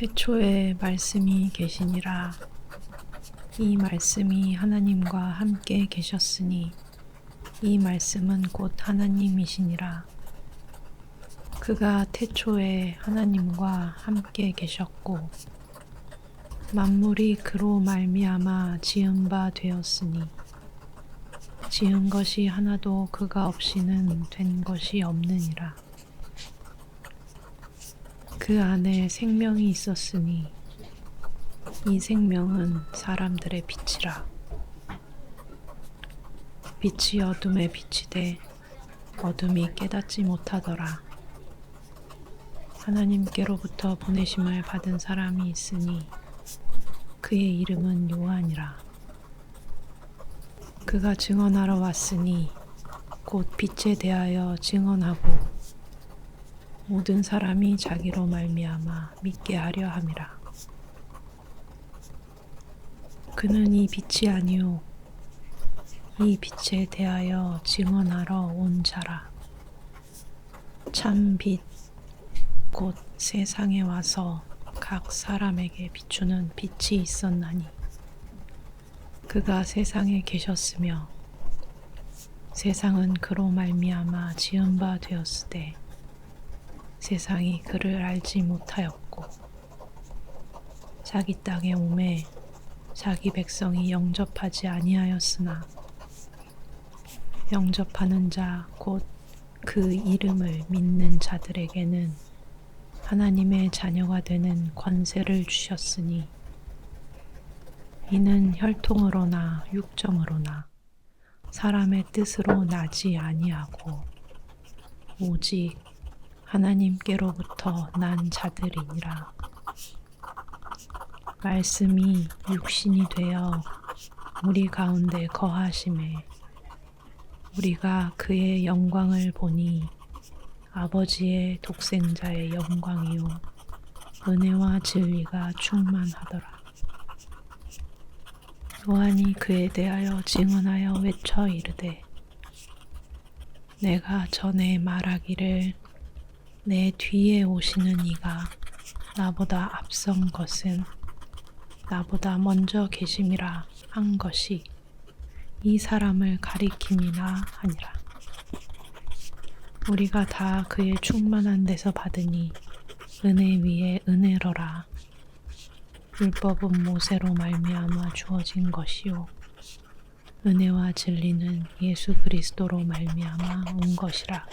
태초에 말씀이 계시니라. 이 말씀이 하나님과 함께 계셨으니 이 말씀은 곧 하나님이시니라. 그가 태초에 하나님과 함께 계셨고 만물이 그로 말미암아 지은 바 되었으니 지은 것이 하나도 그가 없이는 된 것이 없느니라. 그 안에 생명이 있었으니 이 생명은 사람들의 빛이라. 빛이 어둠에 비치되 어둠이 깨닫지 못하더라. 하나님께로부터 보내심을 받은 사람이 있으니 그의 이름은 요한이라. 그가 증언하러 왔으니 곧 빛에 대하여 증언하고 모든 사람이 자기로 말미암아 믿게 하려 함이라. 그는 이 빛이 아니요 이 빛에 대하여 증언하러 온 자라. 참 빛, 곧 세상에 와서 각 사람에게 비추는 빛이 있었나니 그가 세상에 계셨으며 세상은 그로 말미암아 지은 바 되었으되 세상이 그를 알지 못하였고 자기 땅에 오매 자기 백성이 영접하지 아니하였으나 영접하는 자 곧 그 이름을 믿는 자들에게는 하나님의 자녀가 되는 권세를 주셨으니 이는 혈통으로나 육정으로나 사람의 뜻으로 나지 아니하고 오직 하나님께로부터 난 자들이니라. 말씀이 육신이 되어 우리 가운데 거하심에 우리가 그의 영광을 보니 아버지의 독생자의 영광이요 은혜와 진리가 충만하더라. 요한이 그에 대하여 증언하여 외쳐 이르되 내가 전에 말하기를 내 뒤에 오시는 이가 나보다 앞선 것은 나보다 먼저 계심이라 한 것이 이 사람을 가리킴이나 하니라. 우리가 다 그의 충만한 데서 받으니 은혜 위에 은혜로라. 율법은 모세로 말미암아 주어진 것이요 은혜와 진리는 예수 그리스도로 말미암아 온 것이라.